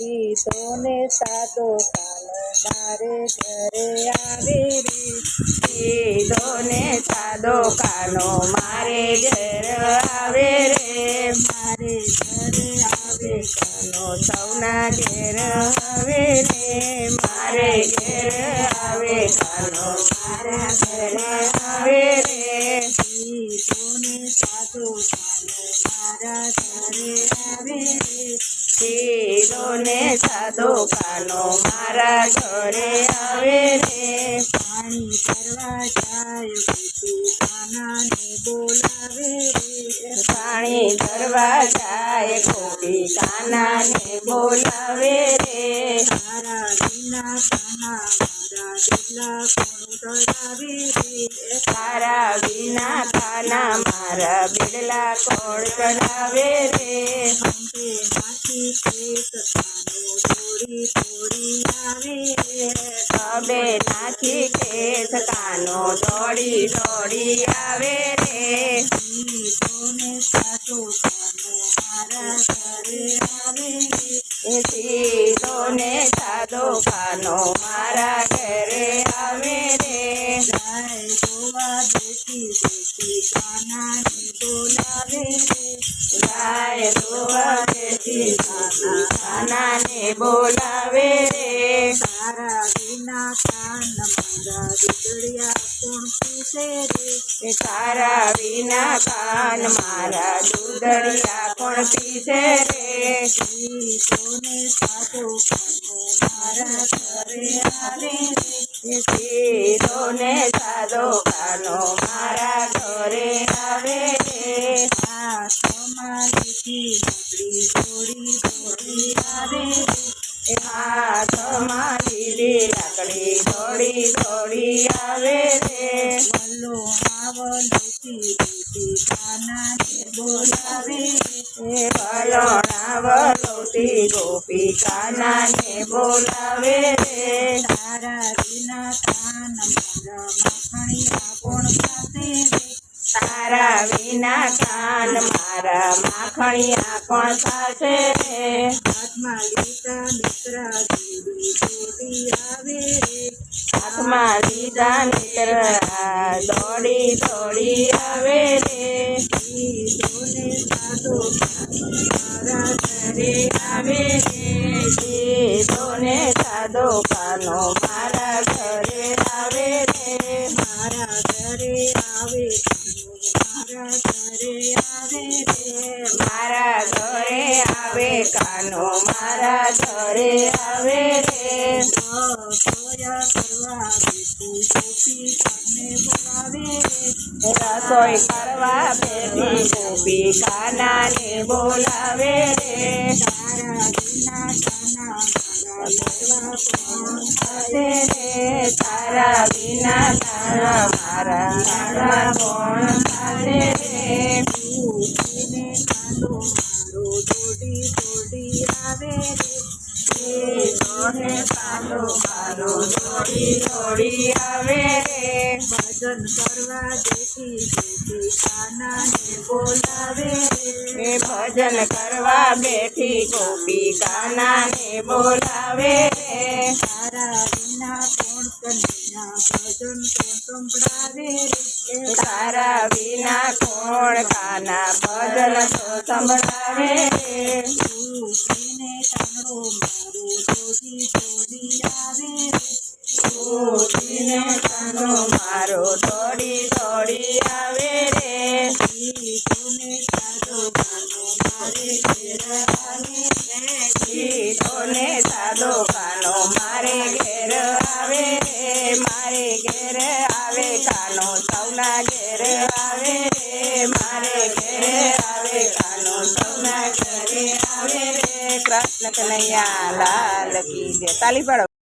ગીતોને સાતો કાલો મારે ઘરે આવે રી સીધો ને સાદો કાનો મારે ઘર આવે રે. મારે ઘરે આવે કાનો સૌના ઘેર આવે રે. મારે ઘેર આવે કાનો મારા ઘરે આવે રે. ગીતોને સાદો કાનો મારા ઘરે આવે રે. સીધો ને સાદો કાનો મારા ઘરે આવે રે પાણી કરવા જાય કાનાને બોલાવે રે પાણી ભરવા જાય ગોપી કાનાને બોલાવે રે. તારા વિના કાના મારા દિલા કોણ કરાવે રે? તારા વિના કાના મારા બિડલા કોણ ચડાવે રે? અંતે નાખી ખેત કાનો આવે રે. કબે નાખી ખેત કાનો દોડી દોડી આવે રે. ગીતોને સાચો કાનો મારા ઘરે આવે એ સીધો ને સાદો કાનો મારા ઘરે આવે રે જાય જોવા બેઠી બેઠી કાનાને બોલાવે રે જાય દોવા દેતી કાના કાનાને બોલાવે રે તારા વિના કાન મારા દીકડિયા કોણ પૂછે રે એ તારા વિના કાન મારા દૂધડિયા કોણ પીશે રે કોને સાચો મારા ઘરે આવે રે? એ ને સાદો કાનો મારા ઘરે આવે રે? લીધી લાકડી દોડી દોડી આવે આ તમારી લાકડી દોડી આવે રે. વલ્લો આવલોથી બેટી કાનાને બોલાવે. એ વલોણા વલોતી ગોપી કાનાને બોલાવે રે. તારા વિના કાન મારા માખણિયા કોણ પાસે તારા વિના કાન મારા માખણિયા કોણ પાસે હાથમાં લીધા દીકરા જોડી આવે હાથમાં લીધા દોડી દોડી આવે રે. આવે રે સીધો સાદો કાનો મારા ઘરે આવે રે. મારા ઘરે આવે કાનો મારા ઘરે આવે રે. સોયા કરવા બેઠી ગોપી કાને બોલાવે રસોઈ કરવા બેઠી ગોપી કાનાને બોલાવે રે. કાના મારા લેવા રે તારા વિના તારા મારા લાડવા કોણ આવે રે. ભજન કરવા જેથી કાનાને બોલાવે ભજન કરવા બેઠી ગોપી કાનાને બોલાવે રે. તારા વિના કોણ કન્યા ભજન કોણ સંભળાવે રે. તારા વિના કોણ કાના ભજન તો સંભળાવે મારો ઘેર આવે મારે ઘેર કૃષ્ણ કનૈયા લાલ કી જય તાલી પાડો